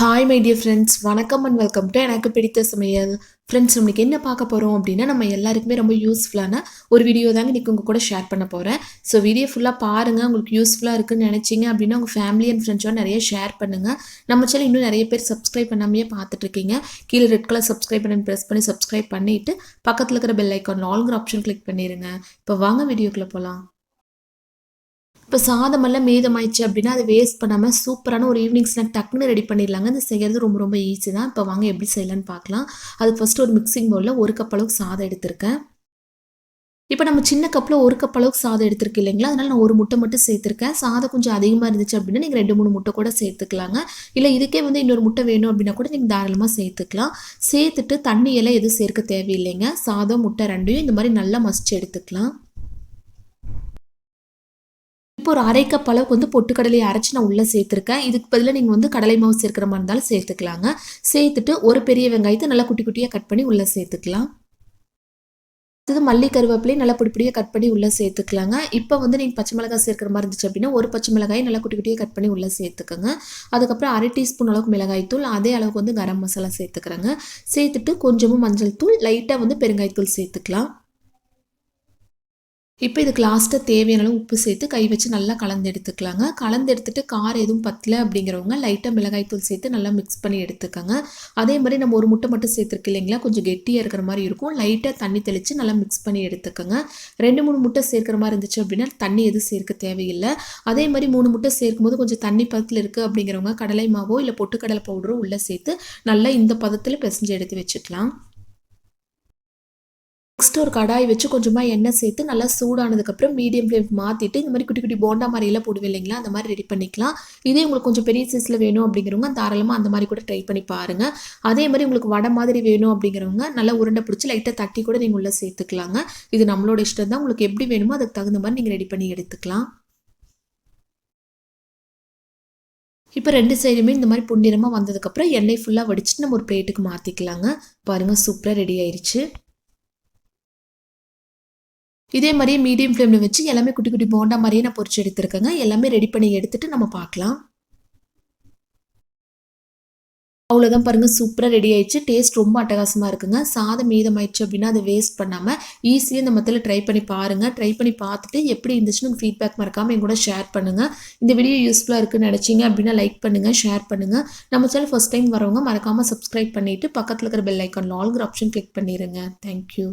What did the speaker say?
Hi my dear friends வணக்கம் and welcome to எனக்கு பிடித்த சமையல். ஃப்ரெண்ட்ஸ் நம்மளுக்கு என்ன பார்க்க போகிறோம் அப்படின்னா நம்ம எல்லாருக்குமே ரொம்ப யூஸ்ஃபுல்லான ஒரு வீடியோ தாங்க இன்றைக்கி உங்கள் கூட ஷேர் பண்ண போகிறேன் ஸோ வீடியோ ஃபுல்லாக பாருங்கள் உங்களுக்கு யூஸ்ஃபுல்லாக இருக்குன்னு நினச்சிங்க அப்படின்னா உங்கள் ஃபேமிலி அண்ட் ஃப்ரெண்ட்ஸோட நிறைய ஷேர் பண்ணுங்கள் நம்ம சேனல் இன்னும் நிறைய பேர் சப்ஸ்கிரைப் பண்ணாமையே பார்த்துட்ருக்கீங்க கீழே ரெட் கலர் சப்ஸ்கிரைப் பண்ணி ப்ரெஸ் பண்ணி சப்ஸ்கிரைப் பண்ணிவிட்டு பக்கத்தில் இருக்கிற பெல் ஐக்கான் ஆல்ங்கிற ஆப்ஷன் கிளிக் பண்ணிடுங்க இப்போ வாங்க வீடியோக்குள்ளே போகலாம் இப்போ சாதமெல்லாம் மீதமாயிடுச்சு அப்படின்னா அதை வேஸ்ட் பண்ணாமல் சூப்பரான ஒரு ஈவினிங் ஸ்நாக் டக்குன்னு ரெடி பண்ணிடலாங்க. அது செய்கிறது ரொம்ப ரொம்ப ஈஸி தான். இப்போ வாங்க எப்படி செய்யலான்னு பார்க்கலாம். அது ஃபஸ்ட்டு ஒரு மிக்சிங் பவுலில் ஒரு கப் அளவுக்கு சாதம் எடுத்திருக்கேன். இப்போ நம்ம சின்ன கப்பில் ஒரு கப் அளவுக்கு சாதம் எடுத்திருக்கு இல்லைங்களா? அதனால் நான் ஒரு முட்டை மட்டும் சேர்த்துருக்கேன். சாதம் கொஞ்சம் அதிகமாக இருந்துச்சு அப்படின்னா நீங்கள் ரெண்டு மூணு முட்டை கூட சேர்த்துக்கலாங்க. இல்லை இதுக்கே வந்து இன்னொரு முட்டை வேணும் அப்படின்னா கூட நீங்கள் தாராளமாக சேர்த்துக்கலாம். சேர்த்துட்டு தண்ணியெல்லாம் எதுவும் சேர்க்க தேவையில்லைங்க. சாதம் முட்டை ரெண்டையும் இந்த மாதிரி நல்லா மசிச்சு எடுத்துக்கலாம். இப்போ ஒரு அரை கப் அளவுக்கு வந்து பொட்டுக்கடலையை அரைச்சி நான் உள்ளே சேர்த்துருக்கேன். இதுக்கு பதிலாக நீங்கள் வந்து கடலை மாவு சேர்க்குற மாதிரி இருந்தாலும் சேர்த்துக்கலாங்க. சேர்த்துட்டு ஒரு பெரிய வெங்காயத்தை நல்லா குட்டி குட்டியாக கட் பண்ணி உள்ளே சேர்த்துக்கலாம். அடுத்தது மல்லி கருவேப்பிலையும் நல்லா பொடி பொடியாக கட் பண்ணி உள்ளே சேர்த்துக்கலாங்க. இப்போ வந்து நீங்கள் பச்சை மிளகாய் சேர்க்குற மாதிரி இருந்துச்சு அப்படின்னா ஒரு பச்சை மிளகாயை நல்லா குட்டி குட்டியாக கட் பண்ணி உள்ளே சேர்த்துக்கோங்க. அதுக்கப்புறம் அரை டீஸ்பூன் அளவுக்கு மிளகாய் தூள் அதே அளவுக்கு வந்து கரம் மசாலா சேர்த்துக்கிறேங்க. சேர்த்துட்டு கொஞ்சமும் மஞ்சள் தூள் லைட்டாக வந்து பெருங்காயத்தூள் சேர்த்துக்கலாம். இப்போ இதுக்கு லாஸ்ட்டாக தேவையான அளவு உப்பு சேர்த்து கை வச்சு நல்லா கலந்து எடுத்துக்கலாங்க. கலந்து எடுத்துட்டு காரம் எதுவும் பத்தல அப்படிங்கிறவங்க லைட்டாக மிளகாய்த்தூள் சேர்த்து நல்லா மிக்ஸ் பண்ணி எடுத்துக்கோங்க. அதே மாதிரி நம்ம ஒரு முட்டை மட்டும் சேர்த்துருக்கு இல்லைங்களா? கொஞ்சம் கெட்டியாக இருக்கிற மாதிரி இருக்கும். லைட்டாக தண்ணி தெளித்து நல்லா மிக்ஸ் பண்ணி எடுத்துக்கோங்க. ரெண்டு மூணு முட்டை சேர்க்குற மாதிரி இருந்துச்சு அப்படின்னா தண்ணி எதுவும் சேர்க்க தேவையில்லை. அதே மாதிரி மூணு முட்டை சேர்க்கும் போது கொஞ்சம் தண்ணி பதத்தில் இருக்குது அப்படிங்கிறவங்க கடலை மாவோ இல்லை பொட்டுக்கடலை பவுடரோ உள்ளே சேர்த்து நல்லா இந்த பதத்தில் பிசைஞ்சு எடுத்து வச்சுக்கலாம். நெக்ஸ்ட் ஒரு கடாய் வச்சு கொஞ்சமாக எண்ணெய் சேர்த்து நல்லா சூடானதுக்கப்புறம் மீடியம் ஃப்ளேம் மாற்றிட்டு இந்த மாதிரி குட்டி குட்டி போண்டா மாதிரியெல்லாம் போடுவேன் இல்லைங்களா? அந்த மாதிரி ரெடி பண்ணிக்கலாம். இதே உங்களுக்கு கொஞ்சம் பெரிய சைஸில் வேணும் அப்படிங்கிறவங்க தாராளமாக அந்த மாதிரி கூட ட்ரை பண்ணி பாருங்கள் அதே மாதிரி உங்களுக்கு வடை மாதிரி வேணும் அப்படிங்கிறவங்க நல்லா உருண்டை பிடிச்சி லைட்டாக தட்டி கூட நீங்கள் உள்ளே சேர்த்துக்கலாங்க. இது நம்மளோட இஷ்டம் தான் உங்களுக்கு எப்படி வேணுமோ அதுக்கு தகுந்த மாதிரி நீங்கள் ரெடி பண்ணி எடுத்துக்கலாம். இப்போ ரெண்டு சைடுமே இந்த மாதிரி புன்னிறமாக வந்ததுக்கப்புறம் எண்ணெய் ஃபுல்லாக வடிச்சிட்டு நம்ம ஒரு பிளேட்டுக்கு மாற்றிக்கலாங்க பாருங்கள் சூப்பராக ரெடி ஆயிடுச்சு இதே மாதிரியே மீடியம் ஃப்ளேமில் வச்சு எல்லாமே குட்டி குட்டி போண்டா மாதிரியே நான் பொறிச்சு எடுத்துருக்கேங்க. எல்லாமே ரெடி பண்ணி எடுத்துட்டு நம்ம பார்க்கலாம். அவ்வளோதான் பாருங்கள் சூப்பராக ரெடி ஆயிடுச்சு. டேஸ்ட் ரொம்ப அட்டகாசமாக இருக்குங்க. சாதம் மீதமாயிடுச்சு அப்படின்னா அதை வேஸ்ட் பண்ணாமல் ஈஸியாக இந்த மத்தியில் ட்ரை பண்ணி பாருங்கள் ட்ரை பண்ணி பார்த்துட்டு எப்படி இருந்துச்சுன்னு ஃபீட்பேக் மறக்காமல் என் கூட ஷேர் பண்ணுங்கள் இந்த வீடியோ யூஸ்ஃபுல்லாக இருக்குன்னு நினச்சிங்க அப்படின்னா லைக் பண்ணுங்கள் ஷேர் பண்ணுங்கள் நம்ம சேனல் ஃபஸ்ட் டைம் வரவங்க மறக்காமல் சப்ஸ்கிரைப் பண்ணிவிட்டு பக்கத்தில் இருக்கிற பெல் ஐக்கான் ஆல்கிற ஆப்ஷன் கிளிக் பண்ணிடுங்க தேங்க்யூ